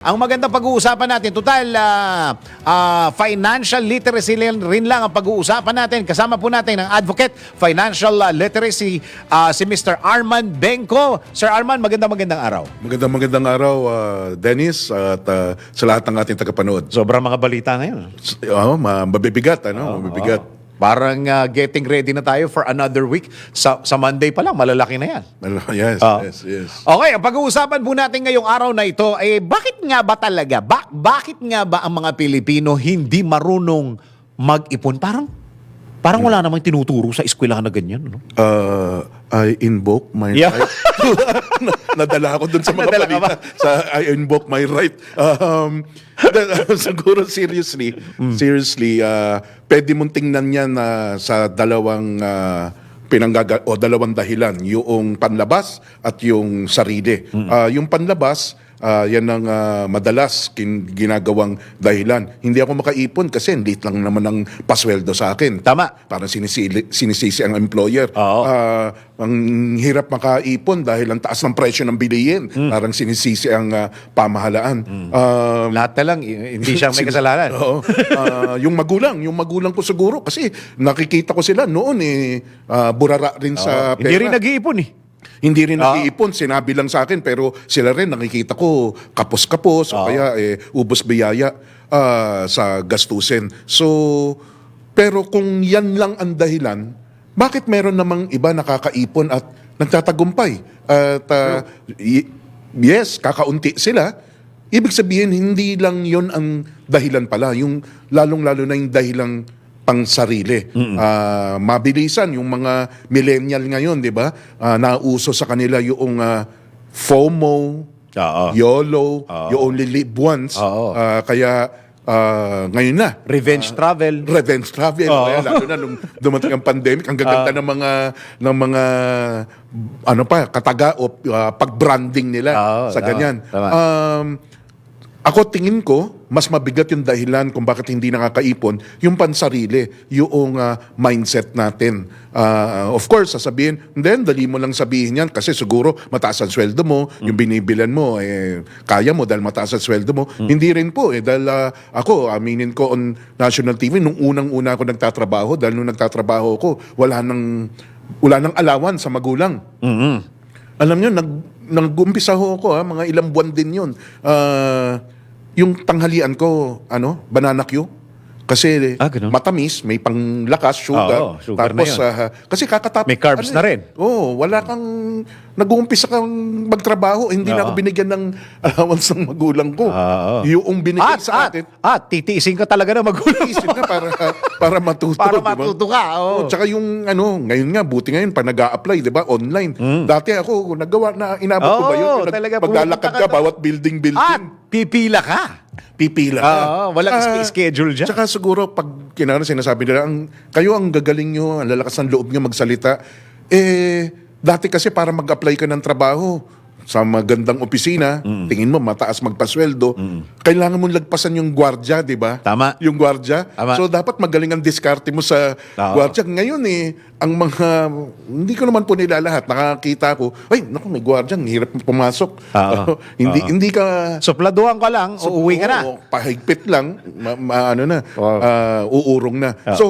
Ang magandang pag-uusapan natin, total ah, ah, financial literacy rin lang ang pag-uusapan natin. Kasama po natin ang advocate financial ah, literacy ah, si Mr. Arman Benko. Sir Arman, magandang magandang araw. Magandang magandang araw, ah, Dennis, at ah, sa lahat ng ating tagapanood. Sobrang mga balita ngayon. S- Oh, ma- mabibigat, ano? mabibigat. Parang ah, getting ready na tayo for another week. Sa, sa Monday pa lang, malalaki na yan. Yes, Ah. yes, yes. Okay, ang pag-uusapan po natin ngayong araw na ito, eh, bakit nga ba talaga, ba- bakit nga ba ang mga Pilipino hindi marunong mag-ipon? Parang, parang wala namang tinuturo sa eskwelahan na ganyan. No? Uh, I invoke my Yeah. right. Nadala ako dun sa mga Nadala ka balita. Sa I invoke my right. Um, siguro seriously, Mm. seriously, uh, pwede mong tingnan yan na sa dalawang uh, pinanggaga o dalawang dahilan, yung panlabas at yung sarili. Mm. Ah, yung panlabas, ah, yan ang ah, madalas kin- ginagawang dahilan. Hindi ako makaipon kasi hindi lang naman ang pasweldo sa akin. Tama. Parang sinisili, sinisisi ang employer. Oo. Ah, ang hirap makaipon dahil ang taas ng presyo ng bilihin. Hmm. Parang sinisisi ang ah, pamahalaan. Ah, Lahat na lang, hindi siya may kasalanan. Oo. Ah, yung magulang, yung magulang ko siguro kasi nakikita ko sila noon eh ah, burara rin sa Hindi rin nag-iipon eh. Hindi rin Ah. nag-iipon, sinabi lang sa akin, pero sila rin nakikita ko kapos-kapos o Ah. kaya eh, ubos biyaya ah, sa gastusin. So, pero kung yan lang ang dahilan, bakit meron namang iba nakakaipon at nagtatagumpay? At y- yes, kakaunti sila. Ibig sabihin, hindi lang yon ang dahilan pala. Yung lalong-lalo na yung dahilang pang sarili. Ah, mabilisan yung mga millennial ngayon, 'di ba? Ah, nauso sa kanila yung ah, FOMO, Oo. YOLO, you only live once. Oo. Ah, kaya ah, ngayon na Revenge travel. revenge travel. Oo. Kaya lalo na nung dumating ang pandemic, ang gaganda ng mga ng mga ano pa, kataga o ah, pag-branding nila Oo, sa ganyan. tama. Um, ako tingin ko, mas mabigat yung dahilan kung bakit hindi nakakaipon, yung pansarili, yung ah, mindset natin. Ah, of course, sasabihin, then dali mo lang sabihin yan kasi siguro mataas ang sweldo mo, yung binibilan mo, eh, kaya mo dahil mataas ang sweldo mo. Hindi rin po, eh, dahil ah, ako, aminin ko on national TV, nung unang-una ako nagtatrabaho, dahil nung nagtatrabaho ako, wala nang, wala nang alawan sa magulang. Alam nyo, nag, nag-umpisa ho ako, ha, mga ilang buwan din yun. Ah, yung tanghalian ko, ano, banana Q. Kasi Ah, ganun? matamis, may panglakas, sugar. Oo, sugar na tapos, yun. ah, kasi kakatapos. May carbs na rin. Oo, oh, wala kang, nag-uumpisa kang magtrabaho, hindi na Oo. ako binigyan ng allowance ng magulang ko. Oo. Yung binigay At, sa at, atin, at, titiisin ka talaga na magulang. isip na para, para matuto. Para di ba? matuto ka. Oo. Oh, tsaka yung ano, ngayon nga, buti ngayon, pa nag apply di ba, online. Dati ako, nagawa na, inabot ko ba yun? Oo, Yung nag- talaga, maglalakad pumunta ka, ka bawat building-building. At, pipila ka. Pipila ka. Oo, walang Ah, schedule dyan. Tsaka siguro, pag kinara sinasabi nila, ang, kayo ang gagaling nyo, ang lalakas ng loob nyo magsalita. Eh, dati kasi para mag-apply ka ng trabaho, sa magandang opisina, tingin mo mataas magpasweldo, kailangan mong lagpasan yung gwardya, di ba? Tama. Yung gwardya. Tama. So dapat magaling ang diskarte mo sa Oo. gwardya. Ngayon eh, ang mga, hindi ko naman po nila lahat, nakakita ko, ay, naku, may gwardya, ang hirap pumasok. Hindi, hindi ka, Supladuhan ka lang, uuwi ka na. Oo, pahigpit lang, ma, ma- ano na, Oo. ah, uurong na. Oo. So,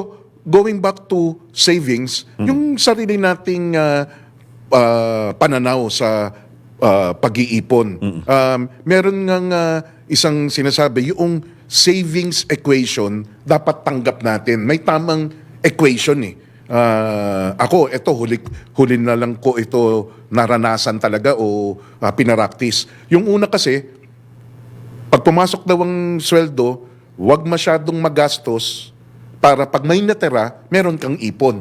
going back to savings, yung sarili nating ah, ah, pananaw sa ah, pag-iipon. Um, meron ngang ah, isang sinasabi, yung savings equation, dapat tanggap natin. May tamang equation eh. Ah, ako, ito, huli, huli na lang ko ito naranasan talaga o ah, pinaraktis. Yung una kasi, pag pumasok daw ang sweldo, huwag masyadong magastos para pag may natira, meron kang ipon.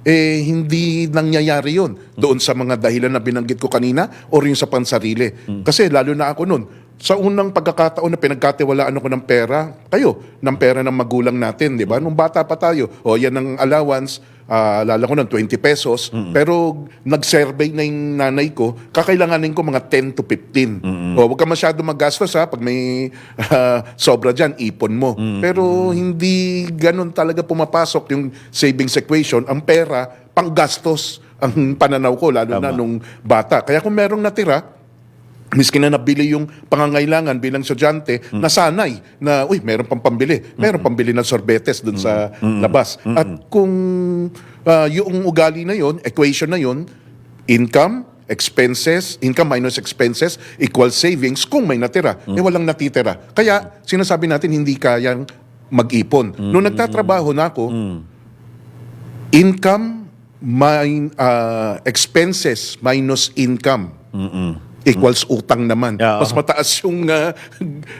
Eh, hindi nangyayari yun doon sa mga dahilan na binanggit ko kanina or yung sa pansarili. Kasi lalo na ako noon, sa unang pagkakataon na pinagkatiwalaan ako ng pera, kayo, ng pera ng magulang natin, di ba? Nung bata pa tayo, o yan ang allowance, ah, alala ko ng 20 pesos, pero nag-survey na yung nanay ko, kakailanganin ko mga 10 to 15. O, huwag ka masyado magastos ha, pag may ah, sobra dyan, ipon mo. Pero hindi ganun talaga pumapasok yung savings equation. Ang pera, panggastos ang pananaw ko, lalo na nung bata. Kaya kung merong natira, miski na nabili yung pangangailangan bilang estudyante, nasanay na, uy, meron pang pambili. Meron pambili ng sorbetes dun sa labas. At kung ah, yung ugali na yon, equation na yon, income, expenses, income minus expenses equals savings kung may natira. Eh walang natitira. Kaya sinasabi natin hindi kayang mag-ipon. Nung nagtatrabaho na ako, income min, ah, expenses minus income equals utang naman. Yeah, Mas mataas yung ah,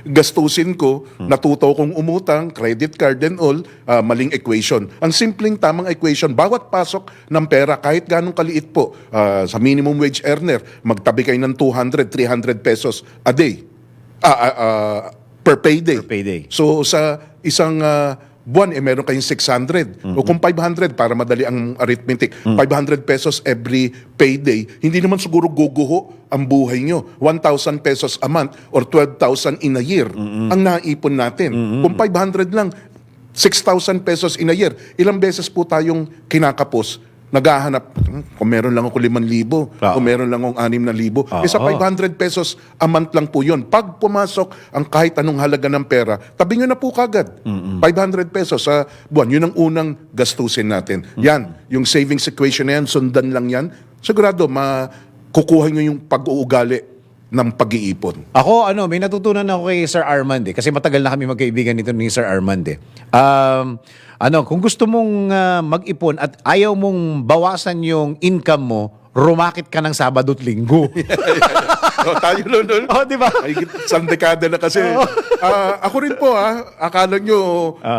gastusin ko, natuto kong umutang, credit card and all, ah, maling equation. Ang simpleng tamang equation, bawat pasok ng pera, kahit ganong kaliit po, ah, sa minimum wage earner, magtabi kayo ng 200, 300 pesos a day. Ah, ah, ah, per payday. Per payday. So sa isang ah, buwan, eh, meron kayong 600. O kung 500, para madali ang arithmetic, 500 pesos every payday, hindi naman siguro guguho ang buhay nyo. 1,000 pesos a month or 12,000 in a year ang naipon natin. Kung 500 lang, 6,000 pesos in a year. Ilang beses po tayong kinakapos, naghahanap, "Hmm, kung meron lang ako 5,000, Oo. kung meron lang akong 6,000. Eh sa Oo. 500 pesos a month lang po yun. Pag pumasok ang kahit anong halaga ng pera, tabi nyo na po kagad. 500 pesos sa buwan. Yun ang unang gastusin natin. Yan, yung savings equation na yan, sundan lang yan. Sigurado, makukuha nyo yung pag-uugali ng pag-iipon. Ako, ano, may natutunan ako kay Sir Armand eh. Kasi matagal na kami magkaibigan nito ni Sir Armand eh. Um, ano, kung gusto mong ah, mag-ipon at ayaw mong bawasan yung income mo, rumakit ka ng Sabado at Linggo. oh, tayo nun, nun. oh, di ba? Ay, isang dekada na kasi. Ah, ako rin po, ha, akala nyo,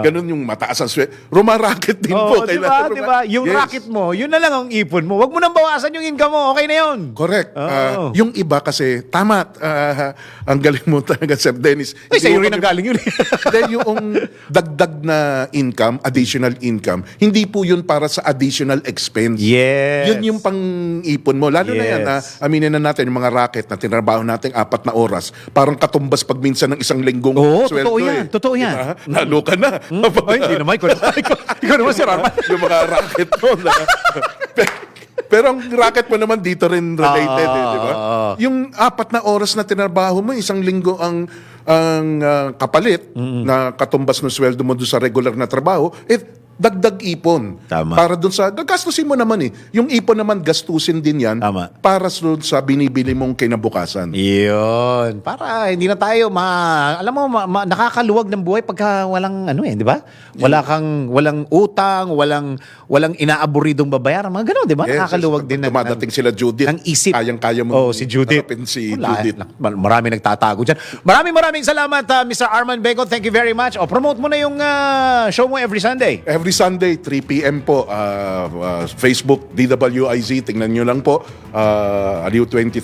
ganun yung mataas ang sweat. Rumaraket din po. Oo, di ba? Kailangan Di ruma- ba? Yung Yes. racket mo, yun na lang ang ipon mo. Huwag mo nang bawasan yung income mo. Okay na yun. Correct. Oo. Ah, yung iba kasi, tama, ah, ang galing mo talaga, Sir Dennis. Ay, sa'yo rin ang galing yun. eh. Then yung dagdag na income, additional income, hindi po yun para sa additional expense. yes. Yun yung pang-ipon mo. Lalo na yan, Yes. na aminin na natin, yung mga racket na tinrabaho natin apat na oras, parang katumbas pag minsan ng isang linggong Oo, sweldo. totoo yan, eh. totoo yan. Diba? Nalo ka na. Ay, hindi naman. Ikaw naman, ikaw, ikaw naman Sir Armand. yung mga racket mo. Na, pero ang racket mo naman dito rin related, eh, di ba? Ah. Yung apat na oras na tinrabaho mo, isang linggo ang ang ah, kapalit na katumbas ng sweldo mo doon sa regular na trabaho, eh dagdag ipon. Tama. Para doon sa, gagastusin mo naman eh. Yung ipon naman, gastusin din yan Tama. para doon sa binibili mong kinabukasan. Yun. Para hindi na tayo ma... Alam mo, ma, ma- nakakaluwag ng buhay pagka walang ano eh, di ba? Wala kang, walang utang, walang, walang inaaburidong babayaran. Mga ganun, di ba? Yes, Nakakaluwag din ng, Dumadating ng- sila Judith. ng isip. Kayang-kaya mong Oh, si Judith. harapin si Wala, Judith. eh. Mar- Marami nagtatago dyan. Maraming maraming salamat, ah, Mr. Armand Bacon. Thank you very much. O, promote mo na yung ah, show mo every Sunday. Every Sunday, 3 p.m. po, uh, uh, Facebook, DWIZ, tingnan nyo lang po. Uh, Aliw 23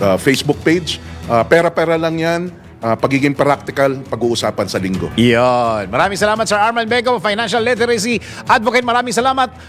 uh, Facebook page. Uh, pera-pera lang yan. Uh, pagiging practical, pag-uusapan sa linggo. Iyon. Maraming salamat, Sir Armand Bacon, Financial Literacy Advocate. Maraming salamat.